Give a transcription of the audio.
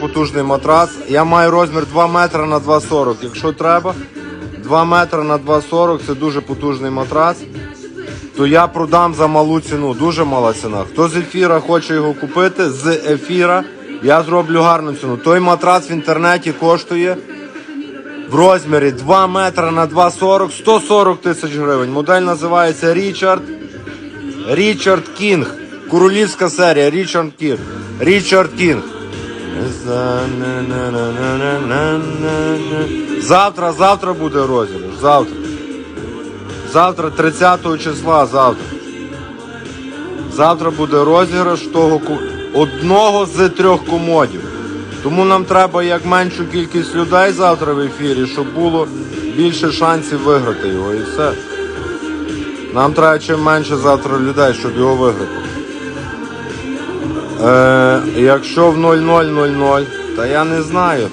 Потужний матрац. Я маю розмір 2 метри на 2,40. Якщо треба, 2 метри на 2,40 це дуже потужний матрац. То я продам за малу ціну, дуже мала ціна. Хто з ефіра хоче його купити, з ефіра я зроблю гарну ціну. Той матрац в інтернеті коштує в розмірі 2 метри на 2,40, 140 тисяч гривень. Модель називається Річард. Річард Кінг. Королівська серія. Річард Кінг. Річард Кінг. Завтра, завтра буде розіграш. Завтра. Завтра, 30 числа, завтра. Завтра буде розіграш того одного з трьох комодів. Тому нам треба як меншу кількість людей завтра в ефірі, щоб було більше шансів виграти його і все. Нам треба чим менше завтра людей, щоб його виграти. Е, якщо в 0000, та я не знаю.